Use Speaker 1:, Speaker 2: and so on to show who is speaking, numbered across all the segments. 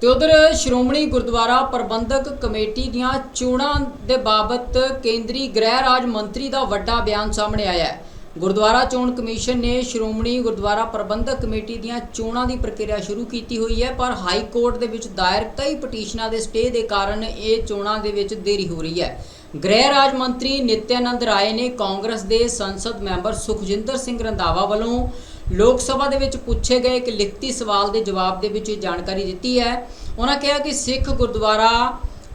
Speaker 1: ਤੇ ਉਧਰ ਸ਼੍ਰੋਮਣੀ ਗੁਰਦੁਆਰਾ ਪ੍ਰਬੰਧਕ ਕਮੇਟੀ ਦੀਆਂ ਚੋਣਾਂ ਦੇ ਬਾਬਤ ਕੇਂਦਰੀ ਗ੍ਰਹਿ ਰਾਜ ਮੰਤਰੀ ਦਾ ਵੱਡਾ ਬਿਆਨ ਸਾਹਮਣੇ ਆਇਆ ਹੈ। ਗੁਰਦੁਆਰਾ ਚੋਣ ਕਮਿਸ਼ਨ ਨੇ ਸ਼੍ਰੋਮਣੀ ਗੁਰਦੁਆਰਾ ਪ੍ਰਬੰਧਕ ਕਮੇਟੀ ਦੀਆਂ ਚੋਣਾਂ ਦੀ ਪ੍ਰਕਿਰਿਆ ਸ਼ੁਰੂ ਕੀਤੀ ਹੋਈ ਹੈ, ਪਰ ਹਾਈ ਕੋਰਟ ਦੇ ਵਿੱਚ ਦਾਇਰ ਕਈ ਪਟੀਸ਼ਨਾਂ ਦੇ ਸਟੇ ਦੇ ਕਾਰਨ ਇਹ ਚੋਣਾਂ ਦੇ ਵਿੱਚ ਦੇਰੀ ਹੋ ਰਹੀ ਹੈ। ਗ੍ਰਹਿ ਰਾਜ ਮੰਤਰੀ ਨਿਤਿਆਨੰਦ ਰਾਏ ਨੇ ਕਾਂਗਰਸ ਦੇ ਸੰਸਦ ਮੈਂਬਰ ਸੁਖਜਿੰਦਰ ਸਿੰਘ ਰੰਧਾਵਾ ਵੱਲੋਂ ਲੋਕ ਸਭਾ ਦੇ ਵਿੱਚ ਪੁੱਛੇ ਗਏ ਇੱਕ ਲਿਖਤੀ ਸਵਾਲ ਦੇ ਜਵਾਬ ਦੇ ਵਿੱਚ ਇਹ ਜਾਣਕਾਰੀ ਦਿੱਤੀ ਹੈ। ਉਹਨਾਂ ਕਿਹਾ ਕਿ ਸਿੱਖ ਗੁਰਦੁਆਰਾ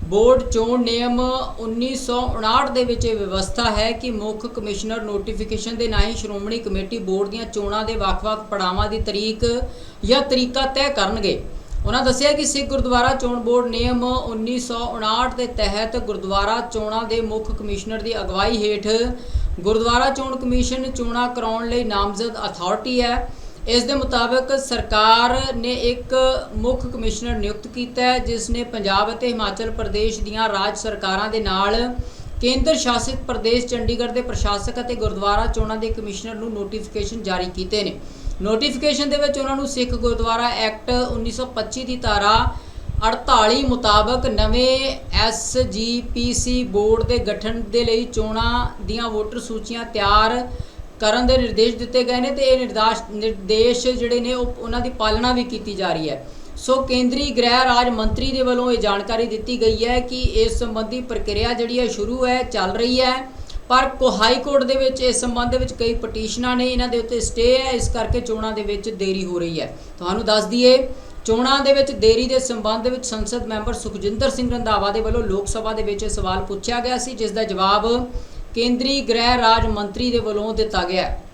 Speaker 1: ਬੋਰਡ ਚੋਣ ਨਿਯਮ 1959 ਦੇ ਵਿੱਚ ਇਹ ਵਿਵਸਥਾ ਹੈ ਕਿ ਮੁੱਖ ਕਮਿਸ਼ਨਰ ਨੋਟੀਫਿਕੇਸ਼ਨ ਦੇ ਨਾਲ ਹੀ ਸ਼੍ਰੋਮਣੀ ਕਮੇਟੀ ਬੋਰਡ ਦੀਆਂ ਚੋਣਾਂ ਦੇ ਵੱਖ-ਵੱਖ ਪੜਾਵਾਂ ਦੀ ਤਰੀਕ ਜਾਂ ਤਰੀਕਾ ਤੈਅ ਕਰਨਗੇ। ਉਹਨਾਂ ਦੱਸਿਆ ਕਿ ਸਿੱਖ ਗੁਰਦੁਆਰਾ ਚੋਣ ਬੋਰਡ ਨਿਯਮ 1959 ਦੇ ਤਹਿਤ ਗੁਰਦੁਆਰਾ ਚੋਣਾਂ ਦੇ ਮੁੱਖ ਕਮਿਸ਼ਨਰ ਦੀ ਅਗਵਾਈ ਹੇਠ ਗੁਰਦੁਆਰਾ ਚੋਣ ਕਮਿਸ਼ਨ ਚੋਣਾਂ ਕਰਾਉਣ ਲਈ ਨਾਮਜ਼ਦ ਅਥਾਰਟੀ ਹੈ। ਇਸ ਦੇ ਮੁਤਾਬਕ ਸਰਕਾਰ ਨੇ ਇੱਕ ਮੁੱਖ ਕਮਿਸ਼ਨਰ ਨਿਯੁਕਤ ਕੀਤਾ ਹੈ, ਜਿਸ ਨੇ ਪੰਜਾਬ ਅਤੇ ਹਿਮਾਚਲ ਪ੍ਰਦੇਸ਼ ਦੀਆਂ ਰਾਜ ਸਰਕਾਰਾਂ ਦੇ ਨਾਲ ਕੇਂਦਰ ਸ਼ਾਸਿਤ ਪ੍ਰਦੇਸ਼ ਚੰਡੀਗੜ੍ਹ ਦੇ ਪ੍ਰਸ਼ਾਸਕ ਅਤੇ ਗੁਰਦੁਆਰਾ ਚੋਣਾਂ ਦੇ ਕਮਿਸ਼ਨਰ ਨੂੰ ਨੋਟੀਫਿਕੇਸ਼ਨ ਜਾਰੀ ਕੀਤੇ ਨੇ। ਨੋਟੀਫਿਕੇਸ਼ਨ ਦੇ ਵਿੱਚ ਉਹਨਾਂ ਨੂੰ ਸਿੱਖ ਗੁਰਦੁਆਰਾ ਐਕਟ 1925 ਦੀ ਧਾਰਾ 48 ਮੁਤਾਬਕ ਨਵੇਂ ਐਸਜੀਪੀਸੀ ਬੋਰਡ ਦੇ ਗਠਨ ਦੇ ਲਈ ਚੋਣਾਂ ਦੀਆਂ ਵੋਟਰ ਸੂਚੀਆਂ ਤਿਆਰ ਕਰਨ ਦੇ ਨਿਰਦੇਸ਼ ਦਿੱਤੇ ਗਏ ਨੇ ਤੇ ਇਹ ਨਿਰਦਾਸ਼ ਨਿਰਦੇਸ਼ ਜਿਹੜੇ ਨੇ ਉਹ ਉਹਨਾਂ ਦੀ ਪਾਲਣਾ ਵੀ ਕੀਤੀ ਜਾ ਰਹੀ ਹੈ। ਸੋ ਕੇਂਦਰੀ ਗ੍ਰਹਿ ਰਾਜ ਮੰਤਰੀ ਦੇ ਵੱਲੋਂ ਇਹ ਜਾਣਕਾਰੀ ਦਿੱਤੀ ਗਈ ਹੈ ਕਿ ਇਸ ਸੰਬੰਧੀ ਪ੍ਰਕਿਰਿਆ ਜਿਹੜੀ ਹੈ ਸ਼ੁਰੂ ਹੈ, ਚੱਲ ਰਹੀ ਹੈ। ਪਰ ਕੋ ਹਾਈ ਕੋਰਟ ਦੇ ਵਿੱਚ ਇਸ ਸੰਬੰਧ ਦੇ ਵਿੱਚ ਕਈ ਪਟੀਸ਼ਨਾਂ ਨੇ ਇਹਨਾਂ ਦੇ ਉੱਤੇ ਸਟੇ ਹੈ, ਇਸ ਕਰਕੇ ਚੋਣਾਂ ਦੇ ਵਿੱਚ ਦੇਰੀ ਹੋ ਰਹੀ ਹੈ। ਤੁਹਾਨੂੰ ਦੱਸ ਦਈਏ, ਚੋਣਾਂ ਦੇ ਵਿੱਚ ਦੇਰੀ ਦੇ ਸੰਬੰਧ ਦੇ ਵਿੱਚ ਸੰਸਦ ਮੈਂਬਰ ਸੁਖਜਿੰਦਰ ਸਿੰਘ ਰੰਧਾਵਾ ਦੇ ਵੱਲੋਂ ਲੋਕ ਸਭਾ ਦੇ ਵਿੱਚ ਇਹ ਸਵਾਲ ਪੁੱਛਿਆ ਗਿਆ ਸੀ, ਜਿਸ ਦਾ ਜਵਾਬ ਕੇਂਦਰੀ ਗ੍ਰਹਿ ਰਾਜ ਮੰਤਰੀ ਦੇ ਵੱਲੋਂ ਦਿੱਤਾ ਗਿਆ